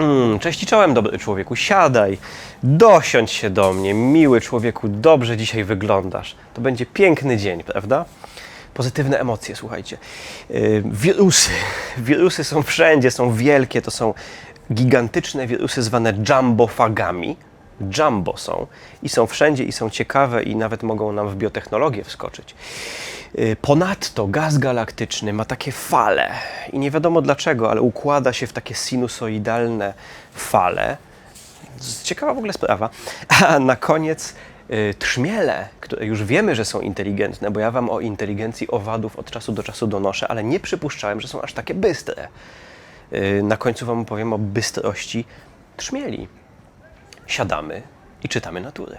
Mm, cześć i czołem, dobry człowieku, siadaj, dosiądź się do mnie, miły człowieku, dobrze dzisiaj wyglądasz. To będzie piękny dzień, prawda? Pozytywne emocje, słuchajcie. Yy, wirusy. Wirusy są wszędzie, są wielkie, to są gigantyczne wirusy zwane jumbofagami. Jumbo są i są wszędzie i są ciekawe i nawet mogą nam w biotechnologię wskoczyć. Yy, Ponadto gaz galaktyczny ma takie fale i nie wiadomo dlaczego, ale układa się w takie sinusoidalne fale. Ciekawa w ogóle sprawa. A na koniec y, trzmiele, które już wiemy, że są inteligentne, bo ja Wam o inteligencji owadów od czasu do czasu donoszę, ale nie przypuszczałem, że są aż takie bystre. Y, na końcu Wam opowiem o bystrości trzmieli. Siadamy i czytamy naturę.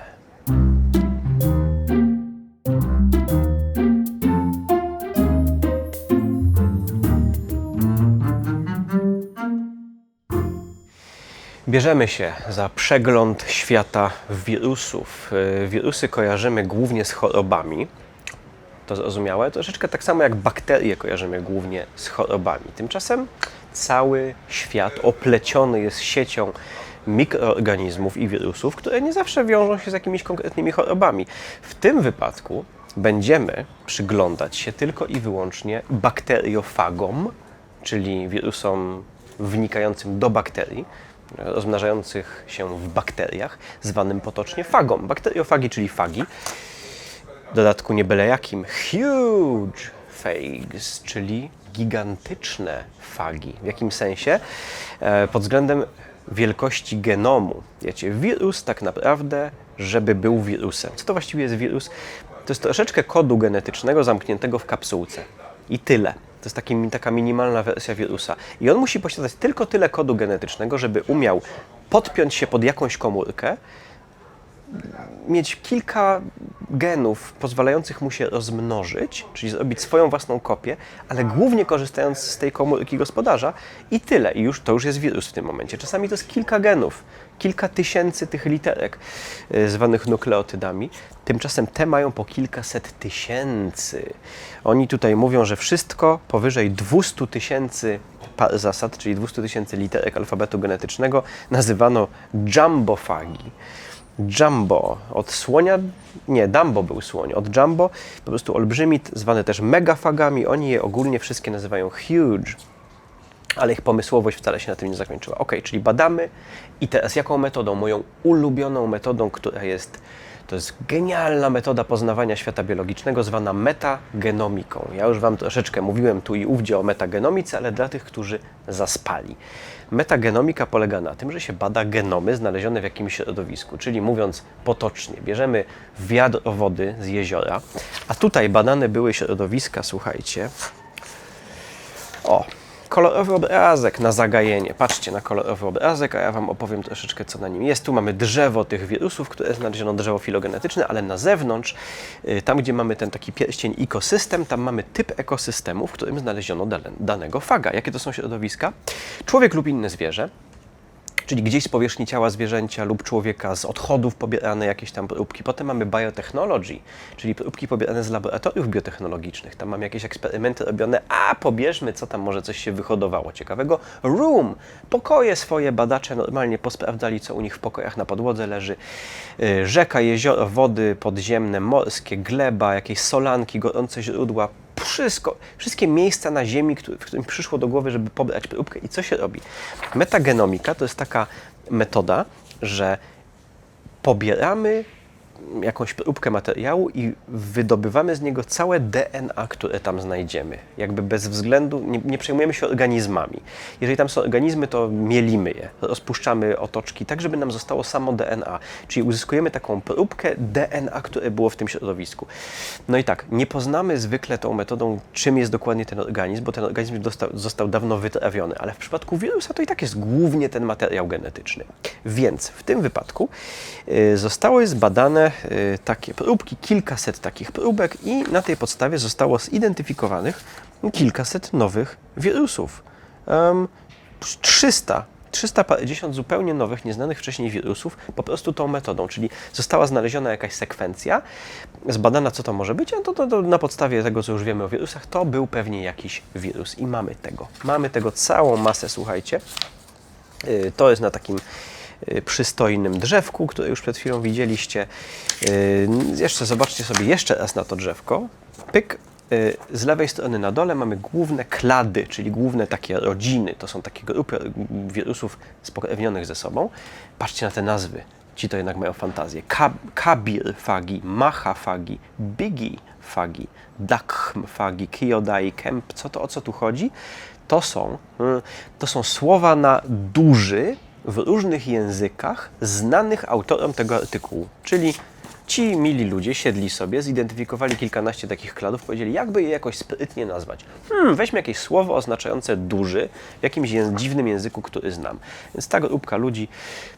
Bierzemy się za przegląd świata wirusów. Y, Wirusy kojarzymy głównie z chorobami. To zrozumiałe? Troszeczkę tak samo jak bakterie kojarzymy głównie z chorobami. Tymczasem cały świat opleciony jest siecią mikroorganizmów i wirusów, które nie zawsze wiążą się z jakimiś konkretnymi chorobami. W tym wypadku będziemy przyglądać się tylko i wyłącznie bakteriofagom, czyli wirusom wnikającym do bakterii, rozmnażających się w bakteriach, zwanym potocznie fagom. Bakteriofagi, czyli fagi. W dodatku nie byle jakim. Huge fags, czyli gigantyczne fagi. W jakim sensie? E, Pod względem wielkości genomu. Wiecie, wirus tak naprawdę, żeby był wirusem. Co to właściwie jest wirus? To jest troszeczkę kodu genetycznego zamkniętego w kapsułce. I tyle. To jest taki, taka minimalna wersja wirusa. I on musi posiadać tylko tyle kodu genetycznego, żeby umiał podpiąć się pod jakąś komórkę, mieć kilka genów pozwalających mu się rozmnożyć, czyli zrobić swoją własną kopię, ale głównie korzystając z tej komórki gospodarza i tyle. I już to już jest wirus w tym momencie. Czasami to jest kilka genów, kilka tysięcy tych literek y, zwanych nukleotydami. Tymczasem te mają po kilkaset tysięcy. Oni tutaj mówią, że wszystko powyżej 200 tysięcy zasad, czyli 200 tysięcy literek alfabetu genetycznego, nazywano jumbofagi. Jumbo od słonia, nie, Dumbo był słoń, od Jumbo, po prostu olbrzymi, zwane też megafagami, oni je ogólnie wszystkie nazywają huge, ale ich pomysłowość wcale się na tym nie zakończyła. Ok, czyli badamy i teraz jaką metodą? Moją ulubioną metodą, która jest, to jest genialna metoda poznawania świata biologicznego, zwana metagenomiką. Ja już Wam troszeczkę mówiłem tu i ówdzie o metagenomice, ale dla tych, którzy zaspali. Metagenomika polega na tym, że się bada genomy znalezione w jakimś środowisku, czyli mówiąc potocznie, bierzemy wiadro wody z jeziora, a tutaj badane były środowiska, słuchajcie, o, kolorowy obrazek na zagajenie. Patrzcie na kolorowy obrazek, a ja Wam opowiem troszeczkę, co na nim jest. Tu mamy drzewo tych wirusów, które znaleziono drzewo filogenetyczne, ale na zewnątrz, y, tam gdzie mamy ten taki pierścień ekosystem, tam mamy typ ekosystemu, w którym znaleziono dane- danego faga. Jakie to są środowiska? Człowiek lub inne zwierzę, czyli gdzieś z powierzchni ciała zwierzęcia lub człowieka, z odchodów pobierane jakieś tam próbki. Potem mamy biotechnology, czyli próbki pobierane z laboratoriów biotechnologicznych. Tam mamy jakieś eksperymenty robione, a pobierzmy, co tam może coś się wyhodowało ciekawego. Room, pokoje swoje badacze normalnie posprawdzali, co u nich w pokojach na podłodze leży. Yy, Rzeka, jezioro, wody podziemne, morskie, gleba, jakieś solanki, gorące źródła, wszystko, wszystkie miejsca na Ziemi, w którym przyszło do głowy, żeby pobrać próbkę i co się robi. Metagenomika to jest taka metoda, że pobieramy jakąś próbkę materiału i wydobywamy z niego całe DNA, które tam znajdziemy. Jakby bez względu, nie, nie przejmujemy się organizmami. Jeżeli tam są organizmy, to mielimy je, rozpuszczamy otoczki, tak żeby nam zostało samo DNA. Czyli uzyskujemy taką próbkę DNA, które było w tym środowisku. No i tak, nie poznamy zwykle tą metodą, czym jest dokładnie ten organizm, bo ten organizm dostał, został dawno wytrawiony, ale w przypadku wirusa to i tak jest głównie ten materiał genetyczny. Więc w tym wypadku y, zostały zbadane y, takie próbki, kilkaset takich próbek i na tej podstawie zostało zidentyfikowanych kilkaset nowych wirusów. Em, 300 350 zupełnie nowych, nieznanych wcześniej wirusów po prostu tą metodą, czyli została znaleziona jakaś sekwencja, zbadana co to może być, a to, to, to na podstawie tego, co już wiemy o wirusach, to był pewnie jakiś wirus i mamy tego. Mamy tego całą masę, słuchajcie. Y, To jest na takim przystojnym drzewku, które już przed chwilą widzieliście. Y, Jeszcze zobaczcie sobie jeszcze raz na to drzewko. Pyk. Y, Z lewej strony na dole mamy główne klady, czyli główne takie rodziny. To są takie grupy y, wirusów spokrewnionych ze sobą. Patrzcie na te nazwy. Ci to jednak mają fantazję. Ka- Kabir fagi, Macha fagi, Bigi fagi, Dakhm fagi, Kyodai, Kemp. Co to, o co tu chodzi? To są, y, to są słowa na duży w różnych językach znanych autorom tego artykułu. Czyli ci mili ludzie siedli sobie, zidentyfikowali kilkanaście takich kladów, powiedzieli, jakby je jakoś sprytnie nazwać. Hmm, weźmy jakieś słowo oznaczające duży w jakimś dziwnym języku, który znam. Więc ta grupka ludzi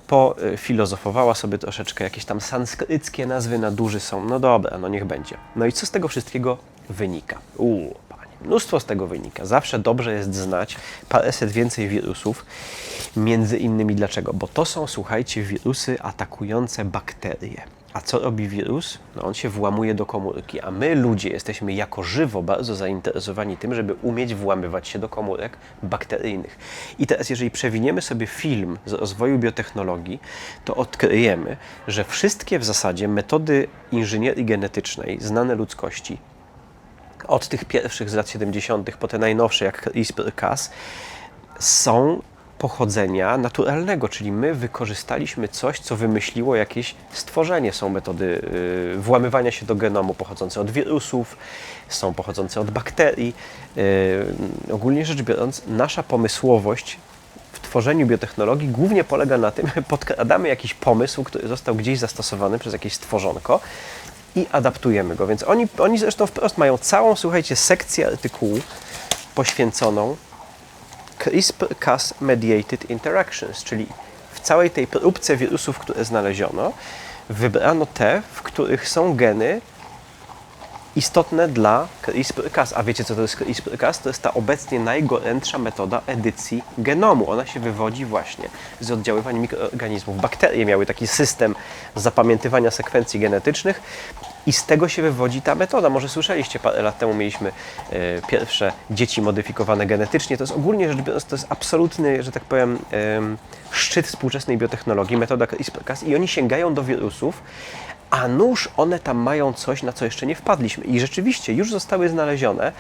pofilozofowała sobie troszeczkę, jakieś tam sanskryckie nazwy na duży są. No dobra, no niech będzie. No i co z tego wszystkiego wynika? Uuu, panie, mnóstwo z tego wynika. Zawsze dobrze jest znać paręset więcej wirusów. Między innymi dlaczego? Bo to są, słuchajcie, wirusy atakujące bakterie. A co robi wirus? No on się włamuje do komórki, a my ludzie jesteśmy jako żywo bardzo zainteresowani tym, żeby umieć włamywać się do komórek bakteryjnych. I teraz, jeżeli przewiniemy sobie film z rozwoju biotechnologii, to odkryjemy, że wszystkie w zasadzie metody inżynierii genetycznej znane ludzkości, od tych pierwszych z lat 70. po te najnowsze, jak CRISPR-Cas, są pochodzenia naturalnego, czyli my wykorzystaliśmy coś, co wymyśliło jakieś stworzenie. Są metody y, włamywania się do genomu pochodzące od wirusów, są pochodzące od bakterii. Y, ogólnie rzecz biorąc, nasza pomysłowość w tworzeniu biotechnologii głównie polega na tym, że podkradamy jakiś pomysł, który został gdzieś zastosowany przez jakieś stworzonko i adaptujemy go. Więc oni, oni zresztą wprost mają całą, słuchajcie, sekcję artykułu poświęconą CRISPR-Cas mediated interactions, czyli w całej tej próbce wirusów, które znaleziono, wybrano te, w których są geny istotne dla CRISPR-Cas. A wiecie, co to jest CRISPR-Cas? To jest ta obecnie najgorętsza metoda edycji genomu. Ona się wywodzi właśnie z oddziaływań mikroorganizmów. Bakterie miały taki system zapamiętywania sekwencji genetycznych i z tego się wywodzi ta metoda. Może słyszeliście, parę lat temu mieliśmy e, pierwsze dzieci modyfikowane genetycznie. To jest ogólnie rzecz biorąc, to jest absolutny, że tak powiem, em, szczyt współczesnej biotechnologii, metoda CRISPR-Cas i oni sięgają do wirusów, a nuż one tam mają coś, na co jeszcze nie wpadliśmy. I rzeczywiście już zostały znalezione,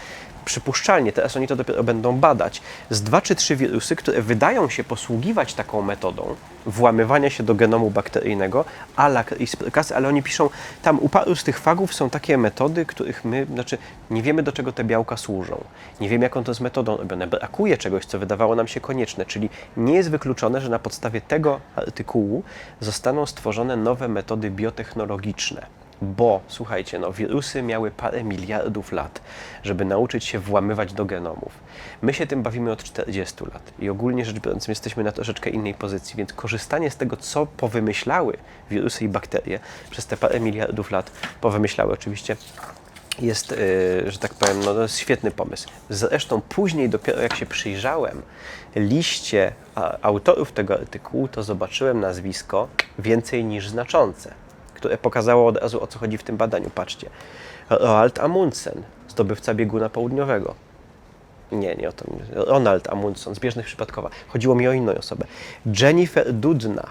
przypuszczalnie, teraz oni to dopiero będą badać, z dwa czy trzy wirusy, które wydają się posługiwać taką metodą włamywania się do genomu bakteryjnego a la CRISPR-Cas, ale oni piszą, tam u paru z tych fagów są takie metody, których my, znaczy nie wiemy do czego te białka służą, nie wiemy jaką to jest metodą robione, brakuje czegoś, co wydawało nam się konieczne, czyli nie jest wykluczone, że na podstawie tego artykułu zostaną stworzone nowe metody biotechnologiczne. Bo słuchajcie, no, wirusy miały parę miliardów lat, żeby nauczyć się włamywać do genomów. My się tym bawimy od 40 lat i ogólnie rzecz biorąc jesteśmy na troszeczkę innej pozycji, więc korzystanie z tego, co powymyślały wirusy i bakterie przez te parę miliardów lat, powymyślały oczywiście, jest, yy, że tak powiem, no, świetny pomysł. Zresztą później, dopiero jak się przyjrzałem liście autorów tego artykułu, to zobaczyłem nazwisko więcej niż znaczące które pokazało od razu o co chodzi w tym badaniu. Patrzcie. Roald Amundsen, zdobywca bieguna południowego. Nie, nie o to. Ronald Amundsen, zbieżność przypadkowa. Chodziło mi o inną osobę. Jennifer Dudna.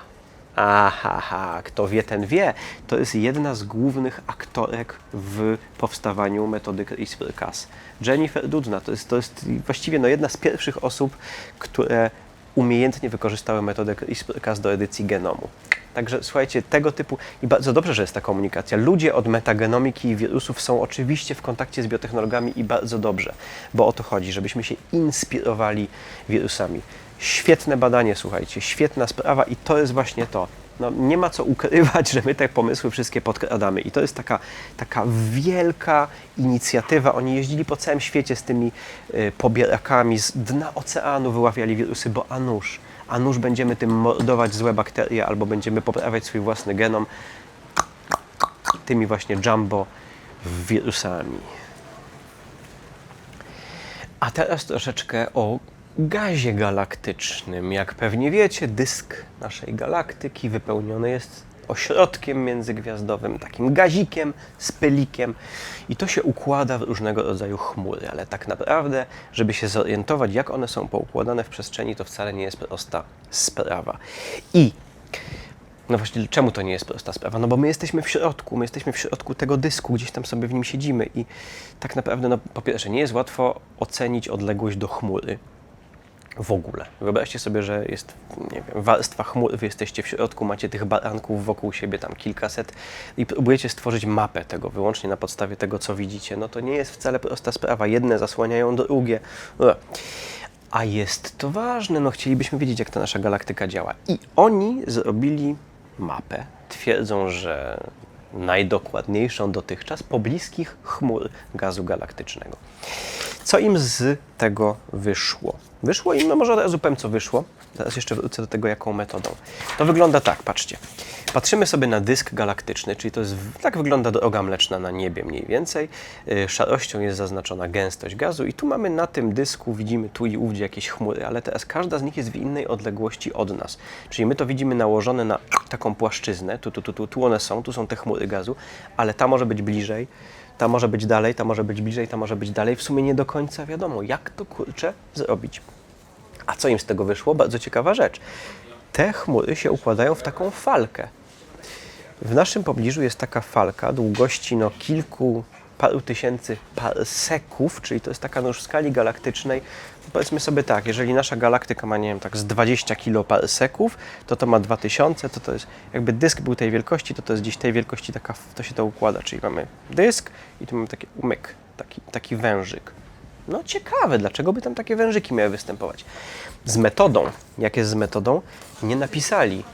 Aha, ha, kto wie, ten wie. To jest jedna z głównych aktorek w powstawaniu metody CRISPR-Cas. Jennifer Dudna to jest, to jest właściwie no, jedna z pierwszych osób, które umiejętnie wykorzystały metodę CRISPR-Cas do edycji genomu. Także słuchajcie, tego typu i bardzo dobrze, że jest ta komunikacja. Ludzie od metagenomiki i wirusów są oczywiście w kontakcie z biotechnologami i bardzo dobrze, bo o to chodzi, żebyśmy się inspirowali wirusami. Świetne badanie, słuchajcie, świetna sprawa i to jest właśnie to. No, nie ma co ukrywać, że my te pomysły wszystkie podkradamy i to jest taka, taka wielka inicjatywa. Oni jeździli po całym świecie z tymi y, pobierakami, z dna oceanu wyławiali wirusy, bo a nuż, a nuż będziemy tym mordować złe bakterie albo będziemy poprawiać swój własny genom tymi właśnie jumbo wirusami. A teraz troszeczkę o gazie galaktycznym. Jak pewnie wiecie, dysk naszej galaktyki wypełniony jest ośrodkiem międzygwiazdowym, takim gazikiem z pylikiem i to się układa w różnego rodzaju chmury, ale tak naprawdę, żeby się zorientować, jak one są poukładane w przestrzeni, to wcale nie jest prosta sprawa. I no właśnie, czemu to nie jest prosta sprawa? No bo my jesteśmy w środku, my jesteśmy w środku tego dysku, gdzieś tam sobie w nim siedzimy i tak naprawdę, no po pierwsze, nie jest łatwo ocenić odległość do chmury w ogóle. Wyobraźcie sobie, że jest, nie wiem, warstwa chmur, wy jesteście w środku, macie tych baranków wokół siebie tam kilkaset i próbujecie stworzyć mapę tego wyłącznie na podstawie tego, co widzicie. No to nie jest wcale prosta sprawa. Jedne zasłaniają drugie. Ua. A jest to ważne, no chcielibyśmy wiedzieć, jak ta nasza galaktyka działa. I oni zrobili mapę. Twierdzą, że najdokładniejszą dotychczas pobliskich chmur gazu galaktycznego. Co im z tego wyszło? Wyszło im, no może od razu powiem, co wyszło. Zaraz jeszcze wrócę do tego, jaką metodą. To wygląda tak, patrzcie. Patrzymy sobie na dysk galaktyczny, czyli to jest, tak wygląda droga mleczna na niebie mniej więcej. Yy, Szarością jest zaznaczona gęstość gazu i tu mamy na tym dysku, widzimy tu i ówdzie jakieś chmury, ale teraz każda z nich jest w innej odległości od nas. Czyli my to widzimy nałożone na taką płaszczyznę, tu, tu, tu, tu, tu one są, tu są te chmury gazu, ale ta może być bliżej, ta może być dalej, ta może być bliżej, ta może być dalej. W sumie nie do końca wiadomo, jak to kurczę zrobić. Co im z tego wyszło? Bardzo ciekawa rzecz. Te chmury się układają w taką falkę. W naszym pobliżu jest taka falka długości no, kilku, paru tysięcy parseków, czyli to jest taka no, już w skali galaktycznej. Powiedzmy sobie tak, jeżeli nasza galaktyka ma, nie wiem, tak z 20 kiloparseków, to to ma 2000, to to jest, jakby dysk był tej wielkości, to to jest gdzieś tej wielkości, taka, to się to układa, czyli mamy dysk i tu mamy taki umyk, taki, taki wężyk. No ciekawe, dlaczego by tam takie wężyki miały występować? Z metodą, jak jest z metodą, nie napisali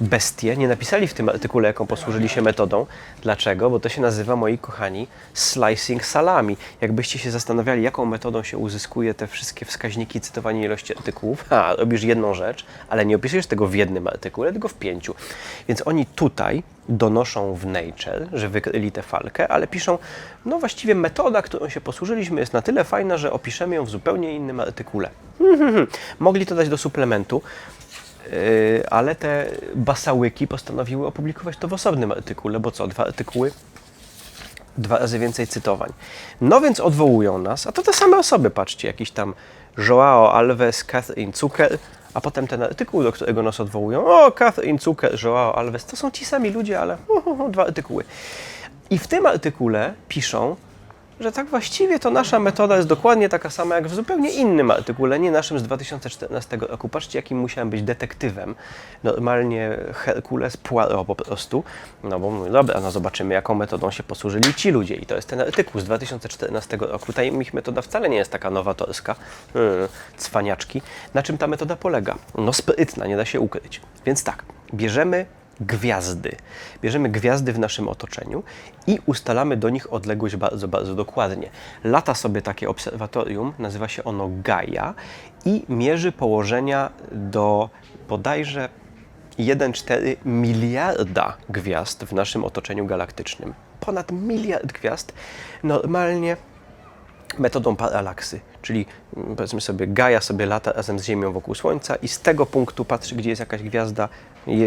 bestie, nie napisali w tym artykule, jaką posłużyli się metodą. Dlaczego? Bo to się nazywa, moi kochani, slicing salami. Jakbyście się zastanawiali, jaką metodą się uzyskuje te wszystkie wskaźniki cytowania ilości artykułów, a robisz jedną rzecz, ale nie opisujesz tego w jednym artykule, tylko w pięciu. Więc oni tutaj donoszą w Nature, że wykryli tę falkę, ale piszą, no właściwie metoda, którą się posłużyliśmy jest na tyle fajna, że opiszemy ją w zupełnie innym artykule. Mogli to dać do suplementu, ale te basałyki postanowiły opublikować to w osobnym artykule, bo co, dwa artykuły, dwa razy więcej cytowań. No więc odwołują nas, a to te same osoby, patrzcie, jakiś tam Joao Alves, Catherine Zucker, a potem ten artykuł, do którego nas odwołują, o, Catherine Zucker, Joao Alves, to są ci sami ludzie, ale uh, uh, dwa artykuły. I w tym artykule piszą, że tak właściwie to nasza metoda jest dokładnie taka sama jak w zupełnie innym artykule, nie naszym z 2014 roku. Patrzcie, jakim musiałem być detektywem. Normalnie Herkules Poirot po prostu. No bo mówię, dobra, no zobaczymy, jaką metodą się posłużyli ci ludzie. I to jest ten artykuł z 2014 roku. Ta ich metoda wcale nie jest taka nowatorska. Hmm, cwaniaczki. Na czym ta metoda polega? No sprytna, nie da się ukryć. Więc tak, bierzemy gwiazdy. Bierzemy gwiazdy w naszym otoczeniu i ustalamy do nich odległość bardzo, bardzo dokładnie. Lata sobie takie obserwatorium, nazywa się ono Gaia i mierzy położenia do bodajże 1,4 miliarda gwiazd w naszym otoczeniu galaktycznym. Ponad miliard gwiazd normalnie metodą paralaksy, czyli mm, powiedzmy sobie Gaia sobie lata razem z Ziemią wokół Słońca i z tego punktu patrzy, gdzie jest jakaś gwiazda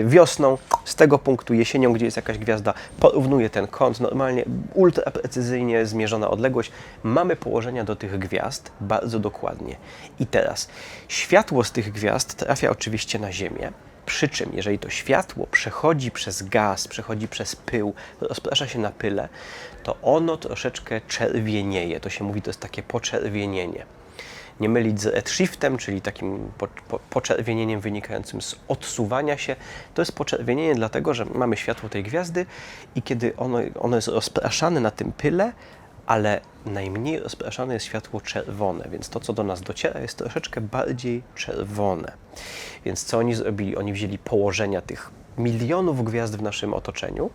wiosną, z tego punktu jesienią, gdzie jest jakaś gwiazda, porównuje ten kąt, normalnie ultra precyzyjnie zmierzona odległość. Mamy położenia do tych gwiazd bardzo dokładnie. I teraz światło z tych gwiazd trafia oczywiście na Ziemię, przy czym, jeżeli to światło przechodzi przez gaz, przechodzi przez pył, rozprasza się na pyle, to ono troszeczkę czerwienieje. To się mówi, to jest takie poczerwienienie. Nie mylić z redshiftem, czyli takim po, po, poczerwienieniem wynikającym z odsuwania się. To jest poczerwienienie dlatego, że mamy światło tej gwiazdy i kiedy ono, ono jest rozpraszane na tym pyle, ale najmniej rozpraszane jest światło czerwone, więc to, co do nas dociera, jest troszeczkę bardziej czerwone. Więc co oni zrobili? Oni wzięli położenia tych milionów gwiazd w naszym otoczeniu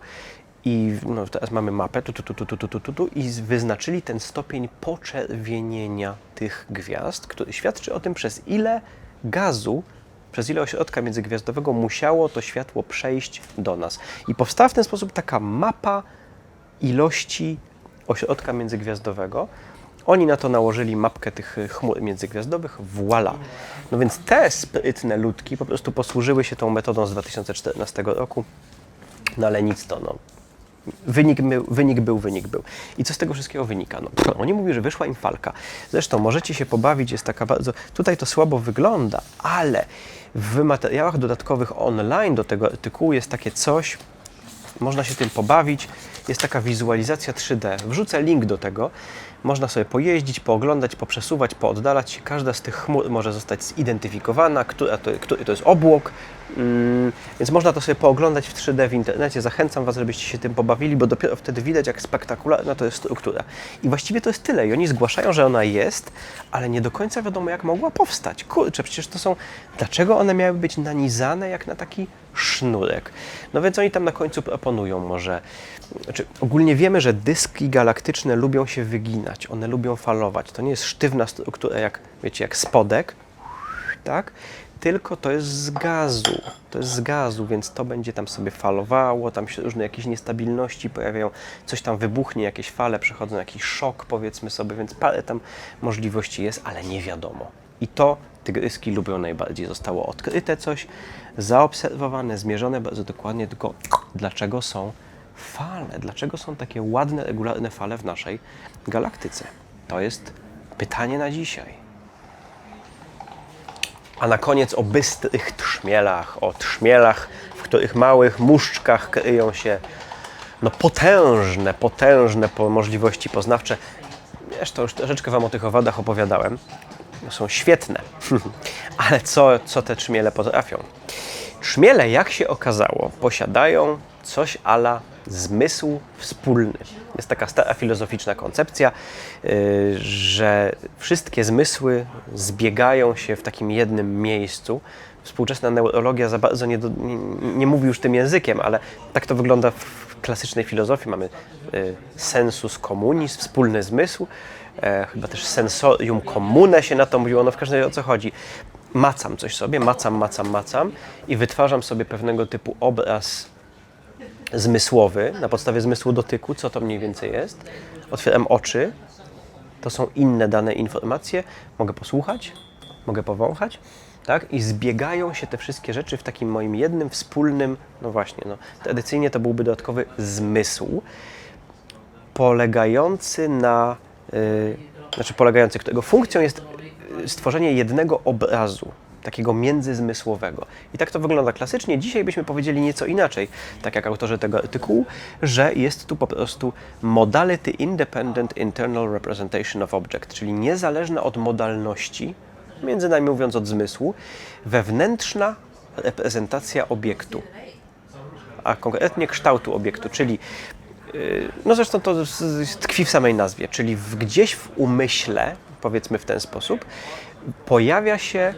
i no, teraz mamy mapę tu, tu, tu, tu, tu, tu, tu, i wyznaczyli ten stopień poczerwienienia tych gwiazd, który świadczy o tym, przez ile gazu przez ile ośrodka międzygwiazdowego musiało to światło przejść do nas. I powstała w ten sposób taka mapa ilości ośrodka międzygwiazdowego. Oni na to nałożyli mapkę tych chmur międzygwiazdowych, voila. No więc te sprytne ludki po prostu posłużyły się tą metodą z 2014 roku No ale nic to, no. Wynik był, wynik był, wynik był. I co z tego wszystkiego wynika? No, oni mówią, że wyszła im falka. Zresztą możecie się pobawić, jest taka bardzo... Tutaj to słabo wygląda, ale w materiałach dodatkowych online do tego artykułu jest takie coś, można się tym pobawić. Jest taka wizualizacja 3D. Wrzucę link do tego. Można sobie pojeździć, pooglądać, poprzesuwać, pooddalać. Każda z tych chmur może zostać zidentyfikowana, która to, który to jest obłok. Mm, więc można to sobie pooglądać w 3D w internecie. Zachęcam Was, żebyście się tym pobawili, bo dopiero wtedy widać, jak spektakularna to jest struktura. I właściwie to jest tyle. I oni zgłaszają, że ona jest, ale nie do końca wiadomo, jak mogła powstać. Kurczę, przecież to są... Dlaczego one miały być nanizane jak na taki sznurek? No więc oni tam na końcu proponują może... Znaczy, ogólnie wiemy, że dyski galaktyczne lubią się wyginać, one lubią falować. To nie jest sztywna struktura, jak wiecie, jak spodek, tak? Tylko to jest z gazu. To jest z gazu, więc to będzie tam sobie falowało, tam się różne jakieś niestabilności pojawiają, coś tam wybuchnie, jakieś fale przechodzą, jakiś szok powiedzmy sobie, więc parę tam możliwości jest, ale nie wiadomo. I to tygryski lubią najbardziej. Zostało odkryte coś, zaobserwowane, zmierzone bardzo dokładnie, tylko dlaczego są fale? Dlaczego są takie ładne, regularne fale w naszej galaktyce? To jest pytanie na dzisiaj. A na koniec o bystrych trzmielach, o trzmielach, w których małych muszczkach kryją się no, potężne, potężne po możliwości poznawcze. Zresztą już troszeczkę Wam o tych owadach opowiadałem. No, są świetne. Ale co, co te trzmiele potrafią? Trzmiele, jak się okazało, posiadają coś ala zmysł wspólny. Jest taka stara filozoficzna koncepcja, yy, że wszystkie zmysły zbiegają się w takim jednym miejscu. Współczesna neurologia za bardzo nie, do, nie, nie mówi już tym językiem, ale tak to wygląda w klasycznej filozofii. Mamy yy, sensus communis, wspólny zmysł, e, chyba też sensorium commune się na to mówiło, no w każdym razie o co chodzi. Macam coś sobie, macam, macam, macam i wytwarzam sobie pewnego typu obraz zmysłowy, na podstawie zmysłu dotyku, co to mniej więcej jest. Otwieram oczy, to są inne dane informacje, mogę posłuchać, mogę powąchać, tak? I zbiegają się te wszystkie rzeczy w takim moim jednym, wspólnym, no właśnie, no, tradycyjnie to byłby dodatkowy zmysł, polegający na, yy, znaczy polegający, którego funkcją jest stworzenie jednego obrazu, takiego międzyzmysłowego. I tak to wygląda klasycznie. Dzisiaj byśmy powiedzieli nieco inaczej, tak jak autorzy tego artykułu, że jest tu po prostu modality independent internal representation of object, czyli niezależna od modalności, między nami mówiąc od zmysłu, wewnętrzna reprezentacja obiektu, a konkretnie kształtu obiektu, czyli yy, no zresztą to tkwi w samej nazwie, czyli w, gdzieś w umyśle, powiedzmy w ten sposób, pojawia się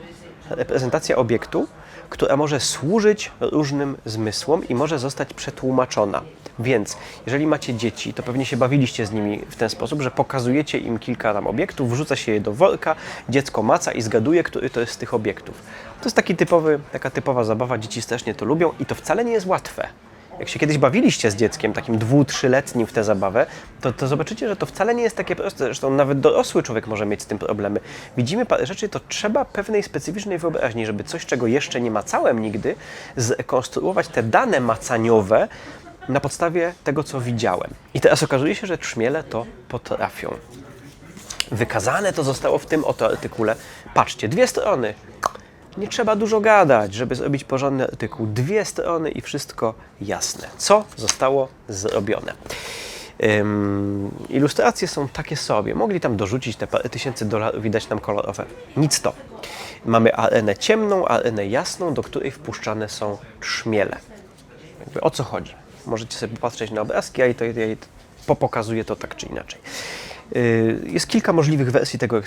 reprezentacja obiektu, która może służyć różnym zmysłom i może zostać przetłumaczona. Więc jeżeli macie dzieci, to pewnie się bawiliście z nimi w ten sposób, że pokazujecie im kilka tam obiektów, wrzuca się je do worka, dziecko maca i zgaduje, który to jest z tych obiektów. To jest taki typowy, taka typowa zabawa, dzieci strasznie to lubią i to wcale nie jest łatwe jak się kiedyś bawiliście z dzieckiem, takim dwu, trzyletnim w tę zabawę, to, to zobaczycie, że to wcale nie jest takie proste. Zresztą nawet dorosły człowiek może mieć z tym problemy. Widzimy parę rzeczy, to trzeba pewnej specyficznej wyobraźni, żeby coś, czego jeszcze nie macałem nigdy, zrekonstruować te dane macaniowe na podstawie tego, co widziałem. I teraz okazuje się, że trzmiele to potrafią. Wykazane to zostało w tym oto artykule. Patrzcie, dwie strony. Nie trzeba dużo gadać, żeby zrobić porządny artykuł. Dwie strony i wszystko jasne. Co zostało zrobione? Ilustracje są takie sobie. Mogli tam dorzucić te parę tysięcy dolarów, widać tam kolorowe. Nic to. Mamy arenę ciemną, arenę jasną, do której wpuszczane są trzmiele. Jakby o co chodzi? Możecie sobie popatrzeć na obrazki, a ja to, ja pokazuję to tak czy inaczej. Y, jest kilka możliwych wersji tego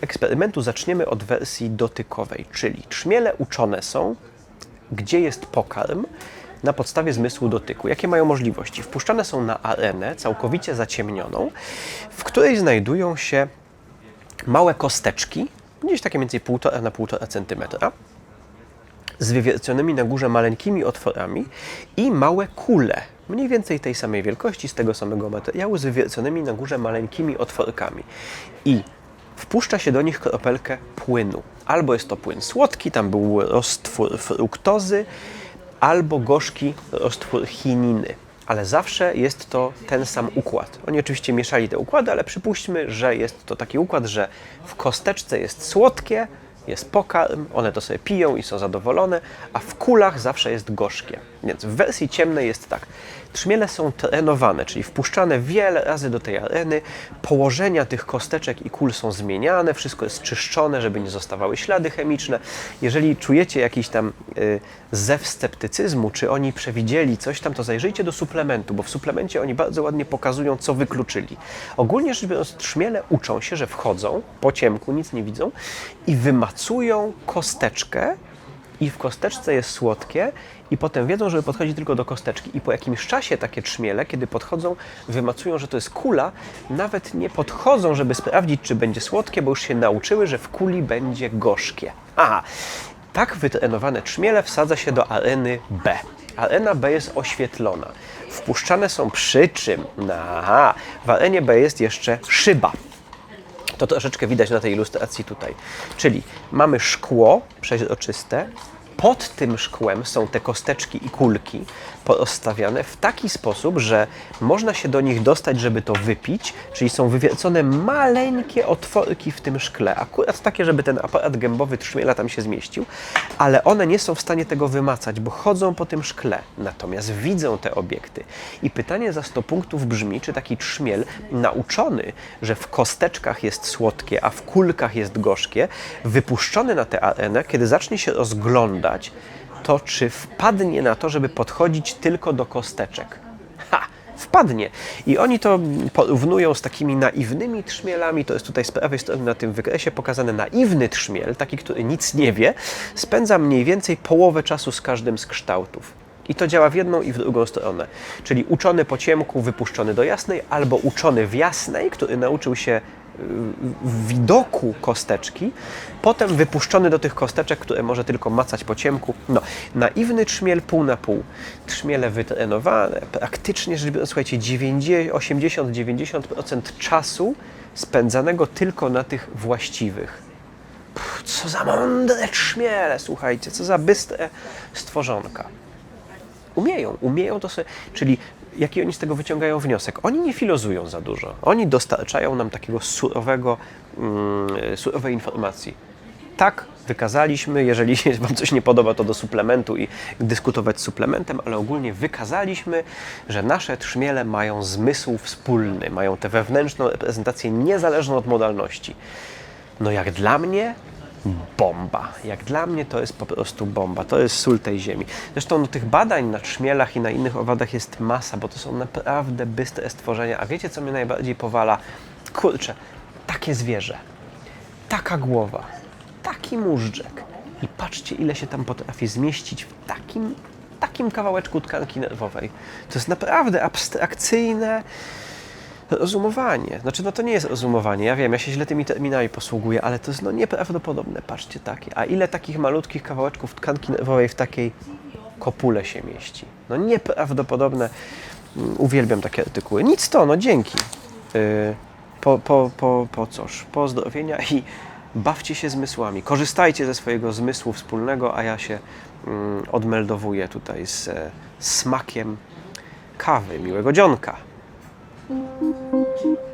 eksperymentu. Zaczniemy od wersji dotykowej, czyli trzmiele uczone są, gdzie jest pokarm na podstawie zmysłu dotyku. Jakie mają możliwości? Wpuszczane są na arenę całkowicie zaciemnioną, w której znajdują się małe kosteczki, gdzieś takie więcej 1,5 na 1,5 cm, z wywierconymi na górze maleńkimi otworami i małe kule, mniej więcej tej samej wielkości, z tego samego materiału, z wywierconymi na górze maleńkimi otworkami. I wpuszcza się do nich kropelkę płynu. Albo jest to płyn słodki, tam był roztwór fruktozy, albo gorzki roztwór chininy. Ale zawsze jest to ten sam układ. Oni oczywiście mieszali te układy, ale przypuśćmy, że jest to taki układ, że w kosteczce jest słodkie, jest pokarm, one to sobie piją i są zadowolone, a w kulach zawsze jest gorzkie. Więc w wersji ciemnej jest tak. Trzmiele są trenowane, czyli wpuszczane wiele razy do tej areny, położenia tych kosteczek i kul są zmieniane, wszystko jest czyszczone, żeby nie zostawały ślady chemiczne. Jeżeli czujecie jakiś tam y, zew sceptycyzmu, czy oni przewidzieli coś tam, to zajrzyjcie do suplementu, bo w suplemencie oni bardzo ładnie pokazują, co wykluczyli. Ogólnie rzecz biorąc, trzmiele uczą się, że wchodzą po ciemku, nic nie widzą i wymacują kosteczkę i w kosteczce jest słodkie i potem wiedzą, żeby podchodzić tylko do kosteczki i po jakimś czasie takie trzmiele, kiedy podchodzą, wymacują, że to jest kula, nawet nie podchodzą, żeby sprawdzić, czy będzie słodkie, bo już się nauczyły, że w kuli będzie gorzkie. Aha, tak wytrenowane trzmiele wsadza się do areny B. Arena B jest oświetlona. Wpuszczane są przy czym? Aha, w arenie B jest jeszcze szyba. To troszeczkę widać na tej ilustracji tutaj. Czyli mamy szkło przeźroczyste, pod tym szkłem są te kosteczki i kulki porozstawiane w taki sposób, że można się do nich dostać, żeby to wypić, czyli są wywiercone maleńkie otworki w tym szkle, akurat takie, żeby ten aparat gębowy trzmiela tam się zmieścił, ale one nie są w stanie tego wymacać, bo chodzą po tym szkle, natomiast widzą te obiekty. I pytanie za 100 punktów brzmi, czy taki trzmiel nauczony, że w kosteczkach jest słodkie, a w kulkach jest gorzkie, wypuszczony na tę arenę, kiedy zacznie się rozglądać, to czy wpadnie na to, żeby podchodzić tylko do kosteczek? Ha! Wpadnie. I oni to porównują z takimi naiwnymi trzmielami. To jest tutaj z prawej strony na tym wykresie pokazane naiwny trzmiel, taki, który nic nie wie, spędza mniej więcej połowę czasu z każdym z kształtów. I to działa w jedną i w drugą stronę. Czyli uczony po ciemku, wypuszczony do jasnej, albo uczony w jasnej, który nauczył się widoku kosteczki, potem wypuszczony do tych kosteczek, które może tylko macać po ciemku. No, naiwny trzmiel pół na pół. Trzmiele wytrenowane, praktycznie rzecz biorąc, słuchajcie, 80-90% czasu spędzanego tylko na tych właściwych. Pff, co za mądre trzmiele, słuchajcie, co za bystre stworzonka. Umieją, umieją to sobie, czyli jaki oni z tego wyciągają wniosek? Oni nie filozują za dużo. Oni dostarczają nam takiego surowego, mm, surowej informacji. Tak, wykazaliśmy, jeżeli Wam coś nie podoba, to do suplementu i dyskutować z suplementem, ale ogólnie wykazaliśmy, że nasze trzmiele mają zmysł wspólny, mają tę wewnętrzną reprezentację niezależną od modalności. No jak dla mnie bomba. Jak dla mnie to jest po prostu bomba. To jest sól tej ziemi. Zresztą no, tych badań na trzmielach i na innych owadach jest masa, bo to są naprawdę bystre stworzenia. A wiecie, co mnie najbardziej powala? Kurczę, takie zwierzę, taka głowa, taki móżdżek. I patrzcie, ile się tam potrafi zmieścić w takim, takim kawałeczku tkanki nerwowej. To jest naprawdę abstrakcyjne, rozumowanie. Znaczy, no to nie jest rozumowanie. Ja wiem, ja się źle tymi terminami posługuję, ale to jest no nieprawdopodobne. Patrzcie takie. A ile takich malutkich kawałeczków tkanki nerwowej w takiej kopule się mieści? No nieprawdopodobne. Mm, Uwielbiam takie artykuły. Nic to, no dzięki. Yy, po, po, po, po coż? Pozdrowienia i bawcie się zmysłami. Korzystajcie ze swojego zmysłu wspólnego, a ja się mm, odmeldowuję tutaj z e, smakiem kawy. Miłego dzionka. Thank you.